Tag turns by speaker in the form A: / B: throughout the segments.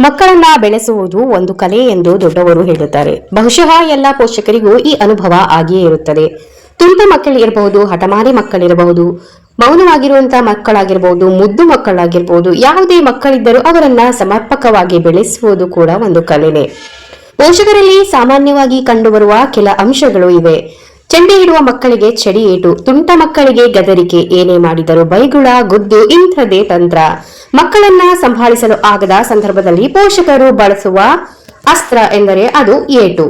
A: ಮಕ್ಕಳನ್ನ ಬೆಳೆಸುವುದು ಒಂದು ಕಲೆ ಎಂದು ದೊಡ್ಡವರು ಹೇಳುತ್ತಾರೆ. ಬಹುಶಃ ಎಲ್ಲ ಪೋಷಕರಿಗೂ ಈ ಅನುಭವ ಆಗಿಯೇ ಇರುತ್ತದೆ. ತುಂಟ ಮಕ್ಕಳಿರಬಹುದು ಹಠಮಾರಿ ಮಕ್ಕಳಿರಬಹುದು ಮೌನವಾಗಿರುವಂತಹ ಮಕ್ಕಳಾಗಿರಬಹುದು ಮುದ್ದು ಮಕ್ಕಳಾಗಿರಬಹುದು ಯಾವುದೇ ಮಕ್ಕಳಿದ್ದರೂ ಅವರನ್ನ ಸಮರ್ಪಕವಾಗಿ ಬೆಳೆಸುವುದು ಕೂಡ ಒಂದು ಕಲೆನೆ. ಪೋಷಕರಲ್ಲಿ ಸಾಮಾನ್ಯವಾಗಿ ಕಂಡುಬರುವ ಕೆಲ ಅಂಶಗಳು ಇವೆ. ಚೆಂಡೆ ಇಡುವ ಮಕ್ಕಳಿಗೆ ಚಡಿ ಏಟು, ತುಂಟ ಮಕ್ಕಳಿಗೆ ಗದರಿಕೆ ಏನೇ ಮಾಡಿದರೂ ಬೈಗುಳ, ಗುದ್ದು ಇಂಥದೇ ತಂತ್ರ. ಮಕ್ಕಳನ್ನ ಸಂಭಾಳಿಸಲು ಆಗದ ಸಂದರ್ಭದಲ್ಲಿ ಪೋಷಕರು ಬಳಸುವ ಅಸ್ತ್ರ ಎಂದರೆ ಅದು ಏಟು.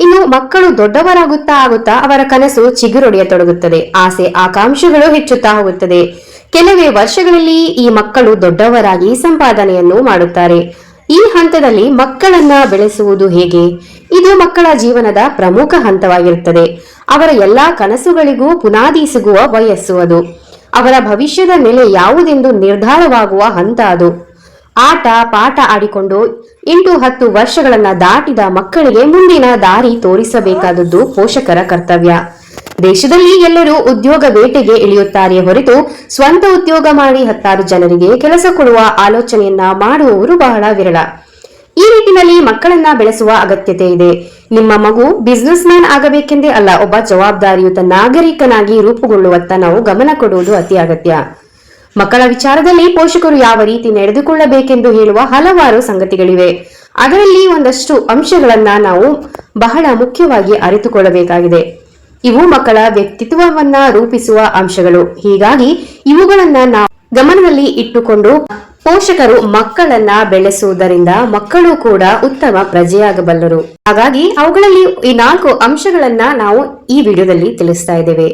A: ಇನ್ನು ಮಕ್ಕಳು ದೊಡ್ಡವರಾಗುತ್ತಾ ಆಗುತ್ತಾ ಅವರ ಕನಸು ಚಿಗುರೊಡೆಯತೊಡಗುತ್ತದೆ. ಆಸೆ, ಆಕಾಂಕ್ಷೆಗಳು ಹೆಚ್ಚುತ್ತಾ ಹೋಗುತ್ತದೆ. ಕೆಲವೇ ವರ್ಷಗಳಲ್ಲಿ ಈ ಮಕ್ಕಳು ದೊಡ್ಡವರಾಗಿ ಸಂಪಾದನೆಯನ್ನು ಮಾಡುತ್ತಾರೆ. ಈ ಹಂತದಲ್ಲಿ ಮಕ್ಕಳನ್ನ ಬೆಳೆಸುವುದು ಹೇಗೆ? ಇದು ಮಕ್ಕಳ ಜೀವನದ ಪ್ರಮುಖ ಹಂತವಾಗಿರುತ್ತದೆ. ಅವರ ಎಲ್ಲಾ ಕನಸುಗಳಿಗೂ ಪುನಾದಿ ಸಿಗುವ ವಯಸ್ಸು ಅದು. ಅವರ ಭವಿಷ್ಯದ ನೆಲೆ ಯಾವುದೆಂದು ನಿರ್ಧಾರವಾಗುವ ಹಂತ ಅದು. ಆಟ, ಪಾಠ ಆಡಿಕೊಂಡು ಎಂಟು ಹತ್ತು ವರ್ಷಗಳನ್ನ ದಾಟಿದ ಮಕ್ಕಳಿಗೆ ಮುಂದಿನ ದಾರಿ ತೋರಿಸಬೇಕಾದದ್ದು ಪೋಷಕರ ಕರ್ತವ್ಯ. ದೇಶದಲ್ಲಿ ಎಲ್ಲರೂ ಉದ್ಯೋಗ ಬೇಟೆಗೆ ಇಳಿಯುತ್ತಾರೆ ಹೊರತು ಸ್ವಂತ ಉದ್ಯೋಗ ಮಾಡಿ ಹತ್ತಾರು ಜನರಿಗೆ ಕೆಲಸ ಕೊಡುವ ಆಲೋಚನೆಯನ್ನ ಮಾಡುವವರು ಬಹಳ ವಿರಳ. ಈ ನಿಟ್ಟಿನಲ್ಲಿ ಮಕ್ಕಳನ್ನ ಬೆಳೆಸುವ ಅಗತ್ಯತೆ ಇದೆ. ನಿಮ್ಮ ಮಗು ಬಿಸ್ನೆಸ್ ಮ್ಯಾನ್ ಆಗಬೇಕೆಂದೇ ಅಲ್ಲ, ಒಬ್ಬ ಜವಾಬ್ದಾರಿಯುತ ನಾಗರಿಕನಾಗಿ ರೂಪುಗೊಳ್ಳುವತ್ತ ನಾವು ಗಮನ ಕೊಡುವುದು ಅತಿ ಅಗತ್ಯ. ಮಕ್ಕಳ ವಿಚಾರದಲ್ಲಿ ಪೋಷಕರು ಯಾವ ರೀತಿ ನಡೆದುಕೊಳ್ಳಬೇಕೆಂದು ಹೇಳುವ ಹಲವಾರು ಸಂಗತಿಗಳಿವೆ. ಅದರಲ್ಲಿ ಒಂದಷ್ಟು ಅಂಶಗಳನ್ನ ನಾವು ಬಹಳ ಮುಖ್ಯವಾಗಿ ಅರಿತುಕೊಳ್ಳಬೇಕಾಗಿದೆ. ಇವು ಮಕ್ಕಳ ವ್ಯಕ್ತಿತ್ವವನ್ನ ರೂಪಿಸುವ ಅಂಶಗಳು. ಹೀಗಾಗಿ ಇವುಗಳನ್ನ ನಾವು ಗಮನದಲ್ಲಿ ಇಟ್ಟುಕೊಂಡು ಪೋಷಕರು ಮಕ್ಕಳನ್ನ ಬೆಳೆಸುವುದರಿಂದ ಮಕ್ಕಳು ಕೂಡ ಉತ್ತಮ ಪ್ರಜೆಯಾಗಬಲ್ಲರು. ಹಾಗಾಗಿ ಅವುಗಳಲ್ಲಿ ಈ ನಾಲ್ಕು ಅಂಶಗಳನ್ನ ನಾವು ಈ ವಿಡಿಯೋದಲ್ಲಿ ತಿಳಿಸ್ತಾ ಇದ್ದೇವೆ.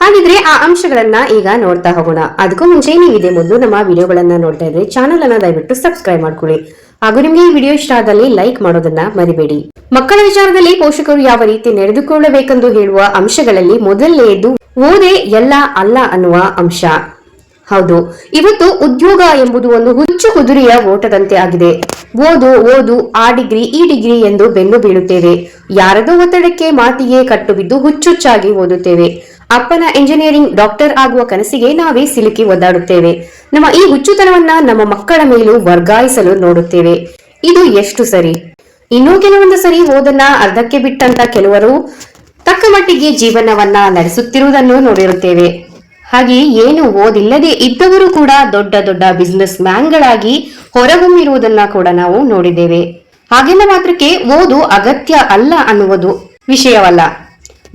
A: ಹಾಗಿದ್ರೆ ಆ ಅಂಶಗಳನ್ನ ಈಗ ನೋಡ್ತಾ ಹೋಗೋಣ. ಅದಕ್ಕೂ ಮುಂಚೆ ನೀವು ಇದೇ ಮೊದಲು ನಮ್ಮ ವಿಡಿಯೋಗಳನ್ನ ನೋಡ್ತಾ ಇದ್ರೆ ಚಾನಲ್ ಅನ್ನ ದಯವಿಟ್ಟು ಸಬ್ಸ್ಕ್ರೈಬ್ ಮಾಡ್ಕೊಳ್ಳಿ. ಹಾಗೂ ನಿಮಗೆ ಈ ವಿಡಿಯೋ ಇಷ್ಟ ಆದಲ್ಲಿ ಲೈಕ್ ಮಾಡೋದನ್ನ ಮರಿಬೇಡಿ. ಮಕ್ಕಳ ವಿಚಾರದಲ್ಲಿ ಪೋಷಕರು ಯಾವ ರೀತಿ ನಡೆದುಕೊಳ್ಳಬೇಕೆಂದು ಹೇಳುವ ಅಂಶಗಳಲ್ಲಿ ಮೊದಲನೆಯದು ಓದೇ ಎಲ್ಲ ಅಲ್ಲ ಅನ್ನುವ ಅಂಶ. ಹೌದು. ಇವತ್ತು ಉದ್ಯೋಗ ಎಂಬುದು ಒಂದು ಹುಚ್ಚು ಕುದುರೆಯ ಓಟದಂತೆ ಆಗಿದೆ. ಓದು ಓದು, ಆ ಡಿಗ್ರಿ, ಈ ಡಿಗ್ರಿ ಎಂದು ಬೆನ್ನು ಬೀಳುತ್ತೇವೆ. ಯಾರದೋ ಒತ್ತಡಕ್ಕೆ ಮಾತಿಗೆ ಕಟ್ಟು ಬಿದ್ದು ಹುಚ್ಚುಚ್ಚಾಗಿ ಓದುತ್ತೇವೆ. ಅಪ್ಪನ ಇಂಜಿನಿಯರಿಂಗ್ ಡಾಕ್ಟರ್ ಆಗುವ ಕನಸಿಗೆ ನಾವೇ ಸಿಲುಕಿ ಒದ್ದಾಡುತ್ತೇವೆ. ನಮ್ಮ ಈ ಹುಚ್ಚುತನವನ್ನ ನಮ್ಮ ಮಕ್ಕಳ ಮೇಲೂ ವರ್ಗಾಯಿಸಲು ನೋಡುತ್ತೇವೆ. ಇದು ಎಷ್ಟು ಸರಿ? ಇನ್ನೂ ಕೆಲವೊಂದು ಸರಿ ಓದನ್ನ ಅರ್ಧಕ್ಕೆ ಬಿಟ್ಟಂತ ಕೆಲವರು ತಕ್ಕ ಮಟ್ಟಿಗೆ ಜೀವನವನ್ನ ನಡೆಸುತ್ತಿರುವುದನ್ನು ನೋಡಿರುತ್ತೇವೆ. ಹಾಗೆ ಏನು ಓದಿಲ್ಲದೆ ಇದ್ದವರು ಕೂಡ ದೊಡ್ಡ ದೊಡ್ಡ ಬಿಸ್ನೆಸ್ ಮ್ಯಾನ್ಗಳಾಗಿ ಹೊರಹೊಮ್ಮಿರುವುದನ್ನ ಕೂಡ ನಾವು ನೋಡಿದ್ದೇವೆ. ಹಾಗೆಲ್ಲ ಮಾತ್ರಕ್ಕೆ ಓದು ಅಗತ್ಯ ಅಲ್ಲ ಅನ್ನುವುದು ವಿಷಯವಲ್ಲ.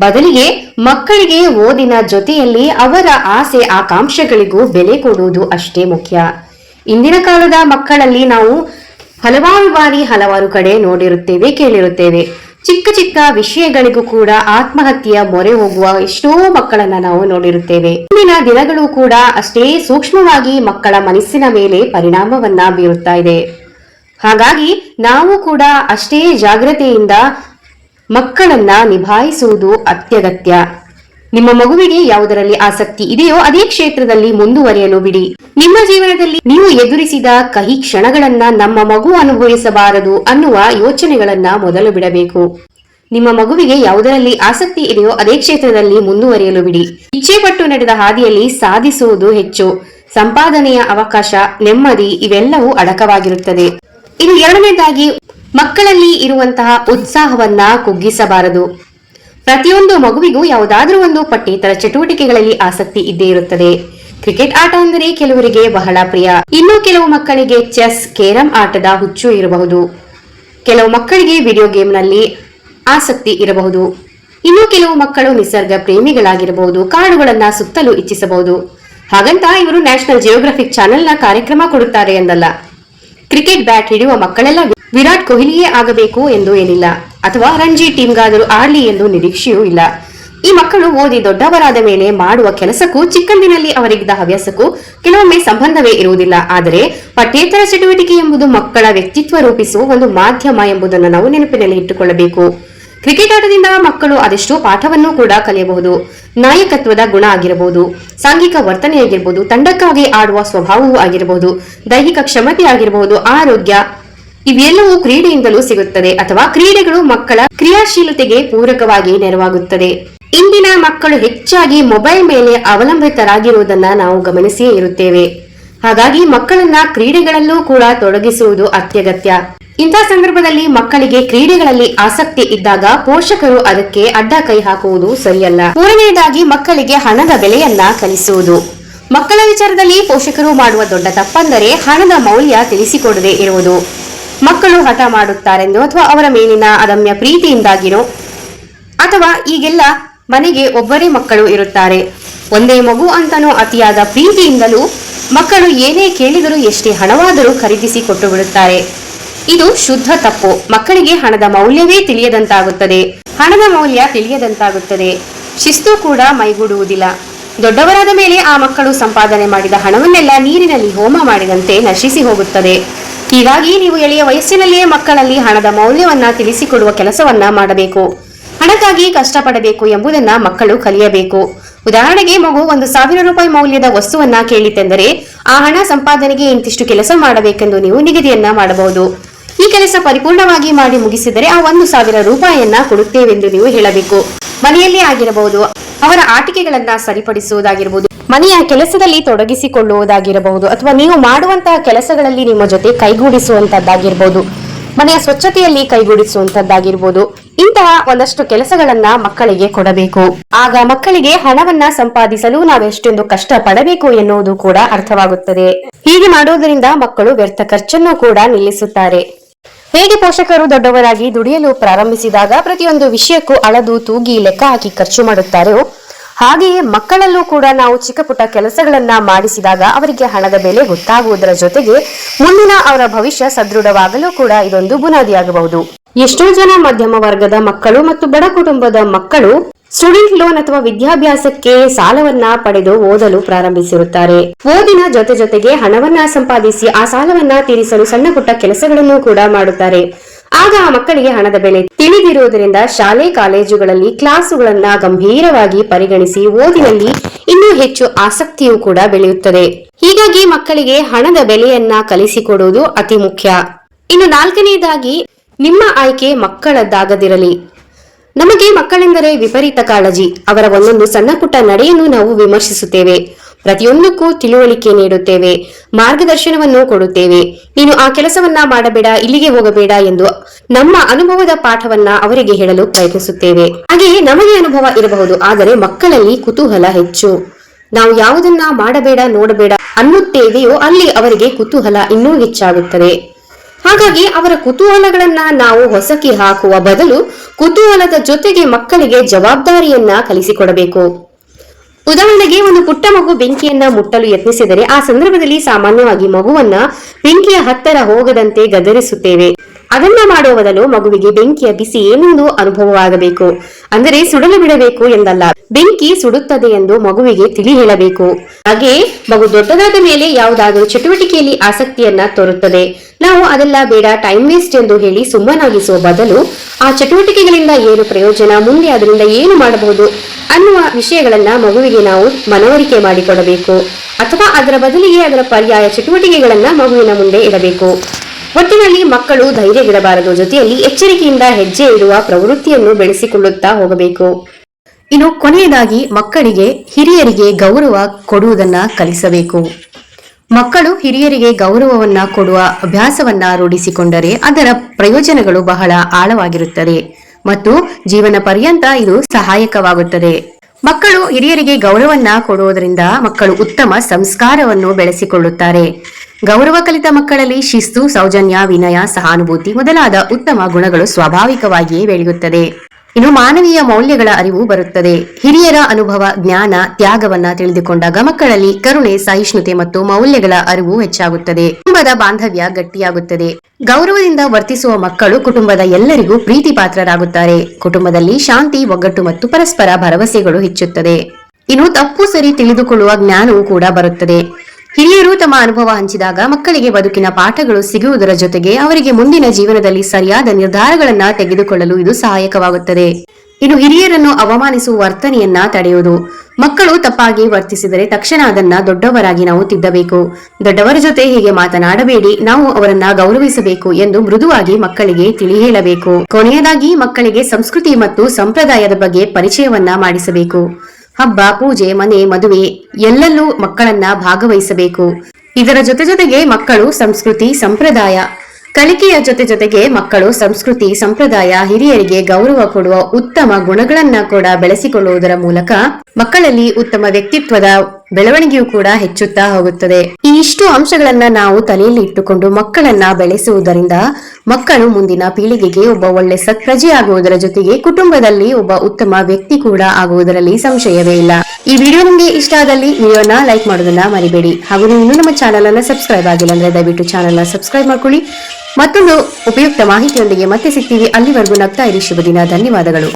A: ಬದಲಿಗೆ ಮಕ್ಕಳಿಗೆ ಓದಿನ ಜೊತೆಯಲ್ಲಿ ಅವರ ಆಸೆ ಆಕಾಂಕ್ಷೆಗಳಿಗೂ ಬೆಲೆ ಕೊಡುವುದು ಅಷ್ಟೇ ಮುಖ್ಯ. ಇಂದಿನ ಕಾಲದ ಮಕ್ಕಳಲ್ಲಿ ನಾವು ಹಲವಾರು ಬಾರಿ ಹಲವಾರು ಕಡೆ ನೋಡಿರುತ್ತೇವೆ, ಕೇಳಿರುತ್ತೇವೆ. ಚಿಕ್ಕ ಚಿಕ್ಕ ವಿಷಯಗಳಿಗೂ ಕೂಡ ಆತ್ಮಹತ್ಯೆಯ ಮೊರೆ ಹೋಗುವ ಎಷ್ಟೋ ಮಕ್ಕಳನ್ನ ನಾವು ನೋಡಿರುತ್ತೇವೆ. ಇಂದಿನ ದಿನಗಳು ಕೂಡ ಅಷ್ಟೇ ಸೂಕ್ಷ್ಮವಾಗಿ ಮಕ್ಕಳ ಮನಸ್ಸಿನ ಮೇಲೆ ಪರಿಣಾಮವನ್ನ ಬೀರುತ್ತಾ ಇದೆ. ಹಾಗಾಗಿ ನಾವು ಕೂಡ ಅಷ್ಟೇ ಜಾಗ್ರತೆಯಿಂದ ಮಕ್ಕಳನ್ನ ನಿಭಾಯಿಸುವುದು ಅತ್ಯಗತ್ಯ. ನಿಮ್ಮ ಮಗುವಿಗೆ ಯಾವುದರಲ್ಲಿ ಆಸಕ್ತಿ ಇದೆಯೋ ಅದೇ ಕ್ಷೇತ್ರದಲ್ಲಿ ಮುಂದುವರಿಯಲು ಬಿಡಿ. ನಿಮ್ಮ ಜೀವನದಲ್ಲಿ ನೀವು ಎದುರಿಸಿದ ಕಹಿ ಕ್ಷಣಗಳನ್ನ ನಮ್ಮ ಮಗು ಅನುಭವಿಸಬಾರದು ಅನ್ನುವ ಯೋಚನೆಗಳನ್ನ ಮೊದಲು ಬಿಡಬೇಕು. ನಿಮ್ಮ ಮಗುವಿಗೆ ಯಾವುದರಲ್ಲಿ ಆಸಕ್ತಿ ಇದೆಯೋ ಅದೇ ಕ್ಷೇತ್ರದಲ್ಲಿ ಮುಂದುವರಿಯಲು ಬಿಡಿ. ಇಚ್ಛೆಪಟ್ಟು ನಡೆದ ಹಾದಿಯಲ್ಲಿ ಸಾಧಿಸುವುದು ಹೆಚ್ಚು. ಸಂಪಾದನೆಯ ಅವಕಾಶ, ನೆಮ್ಮದಿ ಇವೆಲ್ಲವೂ ಅಡಕವಾಗಿರುತ್ತದೆ. ಇನ್ನು ಎರಡನೇದಾಗಿ, ಮಕ್ಕಳಲ್ಲಿ ಇರುವಂತಹ ಉತ್ಸಾಹವನ್ನ ಕುಗ್ಗಿಸಬಾರದು. ಪ್ರತಿಯೊಂದು ಮಗುವಿಗೂ ಯಾವುದಾದ್ರೂ ಒಂದು ಪಠ್ಯೇತರ ಚಟುವಟಿಕೆಗಳಲ್ಲಿ ಆಸಕ್ತಿ ಇದ್ದೇ ಇರುತ್ತದೆ. ಕ್ರಿಕೆಟ್ ಆಟ ಅಂದರೆ ಕೆಲವರಿಗೆ ಬಹಳ ಪ್ರಿಯ. ಇನ್ನು ಕೆಲವು ಮಕ್ಕಳಿಗೆ ಚೆಸ್, ಕೇರಂ ಆಟದ ಹುಚ್ಚು ಇರಬಹುದು. ಕೆಲವು ಮಕ್ಕಳಿಗೆ ವಿಡಿಯೋ ಗೇಮ್ನಲ್ಲಿ ಆಸಕ್ತಿ ಇರಬಹುದು. ಇನ್ನು ಕೆಲವು ಮಕ್ಕಳು ನಿಸರ್ಗ ಪ್ರೇಮಿಗಳಾಗಿರಬಹುದು, ಕಾಡುಗಳನ್ನ ಸುತ್ತಲು ಇಚ್ಛಿಸಬಹುದು. ಹಾಗಂತ ಇವರು ನ್ಯಾಷನಲ್ ಜಿಯೋಗ್ರಫಿಕ್ ಚಾನೆಲ್ನ ಕಾರ್ಯಕ್ರಮ ಕೊಡುತ್ತಾರೆ ಎಂದಲ್ಲ. ಕ್ರಿಕೆಟ್ ಬ್ಯಾಟ್ ಹಿಡಿಯುವ ಮಕ್ಕಳೆಲ್ಲ ವಿರಾಟ್ ಕೊಹ್ಲಿಯೇ ಆಗಬೇಕು ಎಂದು ಏನಿಲ್ಲ. ಅಥವಾ ರಂಜಿ ಟೀಮ್ಗಾದರೂ ಆಡ್ಲಿ ಎಂದು ನಿರೀಕ್ಷೆಯೂ ಇಲ್ಲ. ಈ ಮಕ್ಕಳು ಓದಿ ದೊಡ್ಡವರಾದ ಮೇಲೆ ಮಾಡುವ ಕೆಲಸಕ್ಕೂ ಚಿಕ್ಕಂದಿನಲ್ಲಿ ಅವರಿಗಿದ್ದ ಹವ್ಯಾಸಕ್ಕೂ ಕೆಲವೊಮ್ಮೆ ಸಂಬಂಧವೇ ಇರುವುದಿಲ್ಲ. ಆದರೆ ಪಠ್ಯೇತರ ಚಟುವಟಿಕೆ ಎಂಬುದು ಮಕ್ಕಳ ವ್ಯಕ್ತಿತ್ವ ರೂಪಿಸುವ ಒಂದು ಮಾಧ್ಯಮ ಎಂಬುದನ್ನು ನಾವು ನೆನಪಿನಲ್ಲಿ ಇಟ್ಟುಕೊಳ್ಳಬೇಕು. ಕ್ರಿಕೆಟ್ ಆಟದಿಂದ ಮಕ್ಕಳು ಅದೆಷ್ಟೋ ಪಾಠವನ್ನು ಕೂಡ ಕಲಿಯಬಹುದು. ನಾಯಕತ್ವದ ಗುಣ ಆಗಿರಬಹುದು. ಸಾಂಘಿಕ ವರ್ತನೆಯಾಗಿರಬಹುದು ತಂಡಕ್ಕಾಗಿ ಆಡುವ ಸ್ವಭಾವವೂ ಆಗಿರಬಹುದು. ದೈಹಿಕ ಕ್ಷಮತೆ ಆಗಿರಬಹುದು. ಆರೋಗ್ಯ ಇವೆಲ್ಲವೂ ಕ್ರೀಡೆಯಿಂದಲೂ ಸಿಗುತ್ತದೆ ಅಥವಾ ಕ್ರೀಡೆಗಳು ಮಕ್ಕಳ ಕ್ರಿಯಾಶೀಲತೆಗೆ ಪೂರಕವಾಗಿ ನೆರವಾಗುತ್ತದೆ. ಇಂದಿನ ಮಕ್ಕಳು ಹೆಚ್ಚಾಗಿ ಮೊಬೈಲ್ ಮೇಲೆ ಅವಲಂಬಿತರಾಗಿರುವುದನ್ನ ನಾವು ಗಮನಿಸಿಯೇ ಇರುತ್ತೇವೆ. ಹಾಗಾಗಿ ಮಕ್ಕಳನ್ನ ಕ್ರೀಡೆಗಳಲ್ಲೂ ಕೂಡ ತೊಡಗಿಸುವುದು ಅತ್ಯಗತ್ಯ. ಇಂಥ ಸಂದರ್ಭದಲ್ಲಿ ಮಕ್ಕಳಿಗೆ ಕ್ರೀಡೆಗಳಲ್ಲಿ ಆಸಕ್ತಿ ಇದ್ದಾಗ ಪೋಷಕರು ಅದಕ್ಕೆ ಅಡ್ಡ ಕೈ ಹಾಕುವುದು ಸರಿಯಲ್ಲ. ಮೂರನೆಯದಾಗಿ ಮಕ್ಕಳಿಗೆ ಹಣದ ಬೆಲೆಯನ್ನ ಕಲಿಸುವುದು. ಮಕ್ಕಳ ವಿಚಾರದಲ್ಲಿ ಪೋಷಕರು ಮಾಡುವ ದೊಡ್ಡ ತಪ್ಪಂದರೆ ಹಣದ ಮೌಲ್ಯ ತಿಳಿಸಿಕೊಡದೆ ಇರುವುದು. ಮಕ್ಕಳು ಹಠ ಮಾಡುತ್ತಾರೆಂದು ಅಥವಾ ಅವರ ಮೇಲಿನ ಅದಮ್ಯ ಪ್ರೀತಿಯಿಂದಾಗಿನೋ, ಅಥವಾ ಈಗೆಲ್ಲ ಮನೆಗೆ ಒಬ್ಬರೇ ಮಕ್ಕಳು ಇರುತ್ತಾರೆ. ಒಂದೇ ಮಗು ಅಂತನೂ ಅತಿಯಾದ ಪ್ರೀತಿಯಿಂದಲೂ ಮಕ್ಕಳು ಏನೇ ಕೇಳಿದರೂ ಎಷ್ಟೇ ಹಣವಾದರೂ ಖರೀದಿಸಿ ಕೊಟ್ಟು ಬಿಡುತ್ತಾರೆ. ಇದು ಶುದ್ಧ ತಪ್ಪು. ಮಕ್ಕಳಿಗೆ ಹಣದ ಮೌಲ್ಯವೇ ತಿಳಿಯದಂತಾಗುತ್ತದೆ. ಹಣದ ಮೌಲ್ಯ ತಿಳಿಯದಂತಾಗುತ್ತದೆ. ಶಿಸ್ತು ಕೂಡ ಮೈಗೂಡುವುದಿಲ್ಲ. ದೊಡ್ಡವರಾದ ಮೇಲೆ ಆ ಮಕ್ಕಳು ಸಂಪಾದನೆ ಮಾಡಿದ ಹಣವನ್ನೆಲ್ಲ ನೀರಿನಲ್ಲಿ ಹೋಮ ಮಾಡಿದಂತೆ ನಶಿಸಿ ಹೋಗುತ್ತದೆ. ಹೀಗಾಗಿ ನೀವು ಎಳೆಯ ವಯಸ್ಸಿನಲ್ಲಿಯೇ ಮಕ್ಕಳಲ್ಲಿ ಹಣದ ಮೌಲ್ಯವನ್ನ ತಿಳಿಸಿಕೊಡುವ ಕೆಲಸವನ್ನ ಮಾಡಬೇಕು. ಹಣಕ್ಕಾಗಿ ಕಷ್ಟಪಡಬೇಕು ಎಂಬುದನ್ನ ಮಕ್ಕಳು ಕಲಿಯಬೇಕು. ಉದಾಹರಣೆಗೆ ಮಗು ಒಂದು ಸಾವಿರ ರೂಪಾಯಿ ಮೌಲ್ಯದ ವಸ್ತುವನ್ನ ಕೇಳಿತೆಂದರೆ, ಆ ಹಣ ಸಂಪಾದನೆಗೆ ಇಂತಿಷ್ಟು ಕೆಲಸ ಮಾಡಬೇಕೆಂದು ನೀವು ನಿಗದಿಯನ್ನ ಮಾಡಬಹುದು. ಈ ಕೆಲಸ ಪರಿಪೂರ್ಣವಾಗಿ ಮಾಡಿ ಮುಗಿಸಿದರೆ ಆ ಒಂದು ಸಾವಿರ ರೂಪಾಯಿಯನ್ನ ಕೊಡುತ್ತೇವೆಂದು ನೀವು ಹೇಳಬೇಕು. ಮನೆಯಲ್ಲಿ ಆಗಿರಬಹುದು, ಅವರ ಆಟಿಕೆಗಳನ್ನ ಸರಿಪಡಿಸುವುದಾಗಿರಬಹುದು. ಮನೆಯ ಕೆಲಸದಲ್ಲಿ ತೊಡಗಿಸಿಕೊಳ್ಳುವುದಾಗಿರಬಹುದು ಅಥವಾ ನೀವು ಮಾಡುವಂತಹ ಕೆಲಸಗಳಲ್ಲಿ ನಿಮ್ಮ ಜೊತೆ ಕೈಗೂಡಿಸುವಂತದ್ದಾಗಿರ್ಬೋದು. ಮನೆಯ ಸ್ವಚ್ಛತೆಯಲ್ಲಿ ಕೈಗೂಡಿಸುವಂತದ್ದಾಗಿರ್ಬೋದು. ಇಂತಹ ಒಂದಷ್ಟು ಕೆಲಸಗಳನ್ನ ಮಕ್ಕಳಿಗೆ ಕೊಡಬೇಕು. ಆಗ ಮಕ್ಕಳಿಗೆ ಹಣವನ್ನ ಸಂಪಾದಿಸಲು ನಾವೆಷ್ಟೊಂದು ಕಷ್ಟ ಪಡಬೇಕು ಎನ್ನುವುದು ಕೂಡ ಅರ್ಥವಾಗುತ್ತದೆ. ಹೀಗೆ ಮಾಡುವುದರಿಂದ ಮಕ್ಕಳು ವ್ಯರ್ಥ ಖರ್ಚನ್ನು ಕೂಡ ನಿಲ್ಲಿಸುತ್ತಾರೆ. ಹೇಗೆ ಪೋಷಕರು ದೊಡ್ಡವರಾಗಿ ದುಡಿಯಲು ಪ್ರಾರಂಭಿಸಿದಾಗ ಪ್ರತಿಯೊಂದು ವಿಷಯಕ್ಕೂ ಅಳದು ತೂಗಿ ಲೆಕ್ಕ ಹಾಕಿ ಖರ್ಚು ಮಾಡುತ್ತಾರೋ ಹಾಗೆಯೇ ಮಕ್ಕಳಲ್ಲೂ ಕೂಡ ನಾವು ಚಿಕ್ಕ ಪುಟ್ಟ ಕೆಲಸಗಳನ್ನ ಮಾಡಿಸಿದಾಗ ಅವರಿಗೆ ಹಣದ ಬೆಲೆ ಗೊತ್ತಾಗುವುದರ ಜೊತೆಗೆ ಮುಂದಿನ ಅವರ ಭವಿಷ್ಯ ಸದೃಢವಾಗಲು ಕೂಡ ಇದೊಂದು ಬುನಾದಿಯಾಗಬಹುದು. ಎಷ್ಟೋ ಜನ ಮಧ್ಯಮ ವರ್ಗದ ಮಕ್ಕಳು ಮತ್ತು ಬಡ ಕುಟುಂಬದ ಮಕ್ಕಳು ಸ್ಟೂಡೆಂಟ್ ಲೋನ್ ಅಥವಾ ವಿದ್ಯಾಭ್ಯಾಸಕ್ಕೆ ಸಾಲವನ್ನ ಪಡೆದು ಓದಲು ಪ್ರಾರಂಭಿಸಿರುತ್ತಾರೆ. ಓದಿನ ಜೊತೆ ಜೊತೆಗೆ ಹಣವನ್ನ ಸಂಪಾದಿಸಿ ಆ ಸಾಲವನ್ನ ತೀರಿಸಲು ಸಣ್ಣ ಪುಟ್ಟ ಕೆಲಸಗಳನ್ನು ಕೂಡ ಮಾಡುತ್ತಾರೆ. ಆಗ ಆ ಮಕ್ಕಳಿಗೆ ಹಣದ ಬೆಲೆ ತಿಳಿದಿರುವುದರಿಂದ ಶಾಲೆ ಕಾಲೇಜುಗಳಲ್ಲಿ ಕ್ಲಾಸುಗಳನ್ನ ಗಂಭೀರವಾಗಿ ಪರಿಗಣಿಸಿ ಓದಿನಲ್ಲಿ ಇನ್ನೂ ಹೆಚ್ಚು ಆಸಕ್ತಿಯೂ ಕೂಡ ಬೆಳೆಯುತ್ತದೆ. ಹೀಗಾಗಿ ಮಕ್ಕಳಿಗೆ ಹಣದ ಬೆಲೆಯನ್ನ ಕಲಿಸಿಕೊಡುವುದು ಅತಿ ಮುಖ್ಯ. ಇನ್ನು ನಾಲ್ಕನೆಯದಾಗಿ ನಿಮ್ಮ ಆಯ್ಕೆ ಮಕ್ಕಳದ್ದಾಗದಿರಲಿ. ನಮಗೆ ಮಕ್ಕಳೆಂದರೆ ವಿಪರೀತ ಕಾಳಜಿ. ಅವರ ಒಂದೊಂದು ಸಣ್ಣ ಪುಟ್ಟ ನಡೆಯನ್ನು ನಾವು ವಿಮರ್ಶಿಸುತ್ತೇವೆ. ಪ್ರತಿಯೊಂದಕ್ಕೂ ತಿಳುವಳಿಕೆ ನೀಡುತ್ತೇವೆ, ಮಾರ್ಗದರ್ಶನವನ್ನು ಕೊಡುತ್ತೇವೆ. ನೀನು ಆ ಕೆಲಸವನ್ನ ಮಾಡಬೇಡ, ಇಲ್ಲಿಗೆ ಹೋಗಬೇಡ ಎಂದು ನಮ್ಮ ಅನುಭವದ ಪಾಠವನ್ನ ಅವರಿಗೆ ಹೇಳಲು ಪ್ರಯತ್ನಿಸುತ್ತೇವೆ. ಹಾಗೆಯೇ ನಮಗೆ ಅನುಭವ ಇರಬಹುದು, ಆದರೆ ಮಕ್ಕಳಲ್ಲಿ ಕುತೂಹಲ ಹೆಚ್ಚು. ನಾವು ಯಾವುದನ್ನ ಮಾಡಬೇಡ, ನೋಡಬೇಡ ಅನ್ನುತ್ತೇವೆಯೋ ಅಲ್ಲಿ ಅವರಿಗೆ ಕುತೂಹಲ ಇನ್ನೂ ಹೆಚ್ಚಾಗುತ್ತದೆ. ಹಾಗಾಗಿ ಅವರ ಕುತೂಹಲಗಳನ್ನ ನಾವು ಹೊಸಕಿ ಹಾಕುವ ಬದಲು ಕುತೂಹಲದ ಜೊತೆಗೆ ಮಕ್ಕಳಿಗೆ ಜವಾಬ್ದಾರಿಯನ್ನ ಕಲಿಸಿಕೊಡಬೇಕು. ಉದಾಹರಣೆಗೆ ಒಂದು ಪುಟ್ಟ ಮಗು ಬೆಂಕಿಯನ್ನ ಮುಟ್ಟಲು ಯತ್ನಿಸಿದರೆ ಆ ಸಂದರ್ಭದಲ್ಲಿ ಸಾಮಾನ್ಯವಾಗಿ ಮಗುವನ್ನ ಬೆಂಕಿಯ ಹತ್ತರ ಹೋಗದಂತೆ ಗದರಿಸುತ್ತೇವೆ. ಅದನ್ನ ಮಾಡುವ ಬದಲು ಮಗುವಿಗೆ ಬೆಂಕಿಯ ಬಿಸಿ ಏನೆಂದು ಅನುಭವವಾಗಬೇಕು. ಅಂದರೆ ಸುಡಲು ಬಿಡಬೇಕು ಎಂದಲ್ಲ. ಬೆಂಕಿ ಸುಡುತ್ತದೆ ಎಂದು ಮಗುವಿಗೆ ತಿಳಿ ಹೇಳಬೇಕು. ಹಾಗೆ ಮಗು ದೊಡ್ಡದಾದ ಮೇಲೆ ಯಾವುದಾದರೂ ಚಟುವಟಿಕೆಯಲ್ಲಿ ಆಸಕ್ತಿಯನ್ನ ತೋರುತ್ತದೆ. ನಾವು ಅದೆಲ್ಲ ಬೇಡ ಟೈಮ್ ವೇಸ್ಟ್ ಎಂದು ಹೇಳಿ ಸುಮ್ಮನಾಗಿಸುವ ಬದಲು ಆ ಚಟುವಟಿಕೆಗಳಿಂದ ಏನು ಪ್ರಯೋಜನ, ಮುಂದೆ ಅದರಿಂದ ಏನು ಮಾಡಬಹುದು ಅನ್ನುವ ವಿಷಯಗಳನ್ನ ಮಗುವಿಗೆ ನಾವು ಮನವರಿಕೆ ಮಾಡಿಕೊಡಬೇಕು. ಅಥವಾ ಅದರ ಬದಲಿಗೆ ಅದರ ಪರ್ಯಾಯ ಚಟುವಟಿಕೆಗಳನ್ನ ಮಗುವಿನ ಮುಂದೆ ಇಡಬೇಕು. ಒಟ್ಟಿನಲ್ಲಿ ಮಕ್ಕಳು ಧೈರ್ಯವಿಡಬಾರದು ಜೊತೆಯಲ್ಲಿ ಎಚ್ಚರಿಕೆಯಿಂದ ಹೆಜ್ಜೆ ಇಡುವ ಪ್ರವೃತ್ತಿಯನ್ನು ಬೆಳೆಸಿಕೊಳ್ಳುತ್ತಾ ಹೋಗಬೇಕು. ಇನ್ನು ಕೊನೆಯದಾಗಿ ಮಕ್ಕಳಿಗೆ ಹಿರಿಯರಿಗೆ ಗೌರವ ಕೊಡುವುದನ್ನ ಕಲಿಸಬೇಕು. ಮಕ್ಕಳು ಹಿರಿಯರಿಗೆ ಗೌರವವನ್ನ ಕೊಡುವ ಅಭ್ಯಾಸವನ್ನ ರೂಢಿಸಿಕೊಂಡರೆ ಅದರ ಪ್ರಯೋಜನಗಳು ಬಹಳ ಆಳವಾಗಿರುತ್ತದೆ ಮತ್ತು ಜೀವನ ಪರ್ಯಂತ ಇದು ಸಹಾಯಕವಾಗುತ್ತದೆ. ಮಕ್ಕಳು ಹಿರಿಯರಿಗೆ ಗೌರವವನ್ನ ಕೊಡುವುದರಿಂದ ಮಕ್ಕಳು ಉತ್ತಮ ಸಂಸ್ಕಾರವನ್ನು ಬೆಳೆಸಿಕೊಳ್ಳುತ್ತಾರೆ. ಗೌರವ ಕಲಿತ ಮಕ್ಕಳಲ್ಲಿ ಶಿಸ್ತು, ಸೌಜನ್ಯ, ವಿನಯ, ಸಹಾನುಭೂತಿ ಮೊದಲಾದ ಉತ್ತಮ ಗುಣಗಳು ಸ್ವಾಭಾವಿಕವಾಗಿಯೇ ಬೆಳೆಯುತ್ತದೆ. ಇನ್ನು ಮಾನವೀಯ ಮೌಲ್ಯಗಳ ಅರಿವು ಬರುತ್ತದೆ. ಹಿರಿಯರ ಅನುಭವ, ಜ್ಞಾನ, ತ್ಯಾಗವನ್ನ ತಿಳಿದುಕೊಂಡಾಗ ಮಕ್ಕಳಲ್ಲಿ ಕರುಣೆ, ಸಹಿಷ್ಣುತೆ ಮತ್ತು ಮೌಲ್ಯಗಳ ಅರಿವು ಹೆಚ್ಚಾಗುತ್ತದೆ. ಕುಟುಂಬದ ಬಾಂಧವ್ಯ ಗಟ್ಟಿಯಾಗುತ್ತದೆ. ಗೌರವದಿಂದ ವರ್ತಿಸುವ ಮಕ್ಕಳು ಕುಟುಂಬದ ಎಲ್ಲರಿಗೂ ಪ್ರೀತಿ ಪಾತ್ರರಾಗುತ್ತಾರೆ ಕುಟುಂಬದಲ್ಲಿ ಶಾಂತಿ, ಒಗ್ಗಟ್ಟು ಮತ್ತು ಪರಸ್ಪರ ಭರವಸೆಗಳು ಹೆಚ್ಚುತ್ತದೆ. ಇನ್ನು ತಪ್ಪು ಸರಿ ತಿಳಿದುಕೊಳ್ಳುವ ಜ್ಞಾನವೂ ಕೂಡ ಬರುತ್ತದೆ. ಹಿರಿಯರು ತಮ್ಮ ಅನುಭವ ಹಂಚಿದಾಗ ಮಕ್ಕಳಿಗೆ ಬದುಕಿನ ಪಾಠಗಳು ಸಿಗುವುದರ ಜೊತೆಗೆ ಅವರಿಗೆ ಮುಂದಿನ ಜೀವನದಲ್ಲಿ ಸರಿಯಾದ ನಿರ್ಧಾರಗಳನ್ನ ತೆಗೆದುಕೊಳ್ಳಲು ಇದು ಸಹಾಯಕವಾಗುತ್ತದೆ. ಇನ್ನು ಹಿರಿಯರನ್ನು ಅವಮಾನಿಸುವ ವರ್ತನೆಯನ್ನ ತಡೆಯುವುದು. ಮಕ್ಕಳು ತಪ್ಪಾಗಿ ವರ್ತಿಸಿದರೆ ತಕ್ಷಣ ಅದನ್ನ ದೊಡ್ಡವರಾಗಿ ನಾವು ತಿದ್ದಬೇಕು. ದೊಡ್ಡವರ ಜೊತೆ ಹೀಗೆ ಮಾತನಾಡಬೇಡಿ, ನಾವು ಅವರನ್ನ ಗೌರವಿಸಬೇಕು ಎಂದು ಮೃದುವಾಗಿ ಮಕ್ಕಳಿಗೆ ತಿಳಿ ಹೇಳಬೇಕು ಕೊನೆಯದಾಗಿ ಮಕ್ಕಳಿಗೆ ಸಂಸ್ಕೃತಿ ಮತ್ತು ಸಂಪ್ರದಾಯದ ಬಗ್ಗೆ ಪರಿಚಯವನ್ನ ಮಾಡಿಸಬೇಕು. ಹಬ್ಬ, ಪೂಜೆ, ಮನೆ, ಮದುವೆ ಎಲ್ಲಲ್ಲೂ ಮಕ್ಕಳನ್ನ ಭಾಗವಹಿಸಬೇಕು. ಇದರ ಜೊತೆ ಜೊತೆಗೆ ಮಕ್ಕಳು ಸಂಸ್ಕೃತಿ, ಸಂಪ್ರದಾಯ. ಕಲಿಕೆಯ ಜೊತೆ ಜೊತೆಗೆ ಮಕ್ಕಳು ಸಂಸ್ಕೃತಿ, ಸಂಪ್ರದಾಯ, ಹಿರಿಯರಿಗೆ ಗೌರವ ಕೊಡುವ ಉತ್ತಮ ಗುಣಗಳನ್ನ ಕೂಡ ಬೆಳೆಸಿಕೊಳ್ಳುವುದರ ಮೂಲಕ ಮಕ್ಕಳಲ್ಲಿ ಉತ್ತಮ ವ್ಯಕ್ತಿತ್ವದ ಬೆಳವಣಿಗೆಯೂ ಕೂಡ ಹೆಚ್ಚುತ್ತಾ ಹೋಗುತ್ತದೆ. ಈ ಇಷ್ಟು ಅಂಶಗಳನ್ನ ನಾವು ತಲೆಯಲ್ಲಿ ಇಟ್ಟುಕೊಂಡು ಮಕ್ಕಳನ್ನ ಬೆಳೆಸುವುದರಿಂದ ಮಕ್ಕಳು ಮುಂದಿನ ಪೀಳಿಗೆಗೆ ಒಬ್ಬ ಒಳ್ಳೆ ಸತ್ಪ್ರಜೆ ಆಗುವುದರ ಜೊತೆಗೆ ಕುಟುಂಬದಲ್ಲಿ ಒಬ್ಬ ಉತ್ತಮ ವ್ಯಕ್ತಿ ಕೂಡ ಆಗುವುದರಲ್ಲಿ ಸಂಶಯವೇ ಇಲ್ಲ. ಈ ವಿಡಿಯೋ ನಿಮಗೆ ಇಷ್ಟ ಆದಲ್ಲಿ ವಿಡಿಯೋನ ಲೈಕ್ ಮಾಡೋದನ್ನ ಮರಿಬೇಡಿ. ಹಾಗೂ ನೀವು ಇನ್ನೂ ನಮ್ಮ ಚಾನಲ್ ಅನ್ನ ಸಬ್ಸ್ಕ್ರೈಬ್ ಆಗಿಲ್ಲ ಅಂದ್ರೆ ದಯವಿಟ್ಟು ಚಾನಲ್ನ ಸಬ್ಸ್ಕ್ರೈಬ್ ಮಾಡ್ಕೊಳ್ಳಿ. ಮತ್ತೊಂದು ಉಪಯುಕ್ತ ಮಾಹಿತಿಯೊಂದಿಗೆ ಮತ್ತೆ ಸಿಗ್ತೀವಿ. ಅಲ್ಲಿವರೆಗೂ ನಗ್ತಾ ಇರಿ. ಶುಭ ದಿನ. ಧನ್ಯವಾದಗಳು.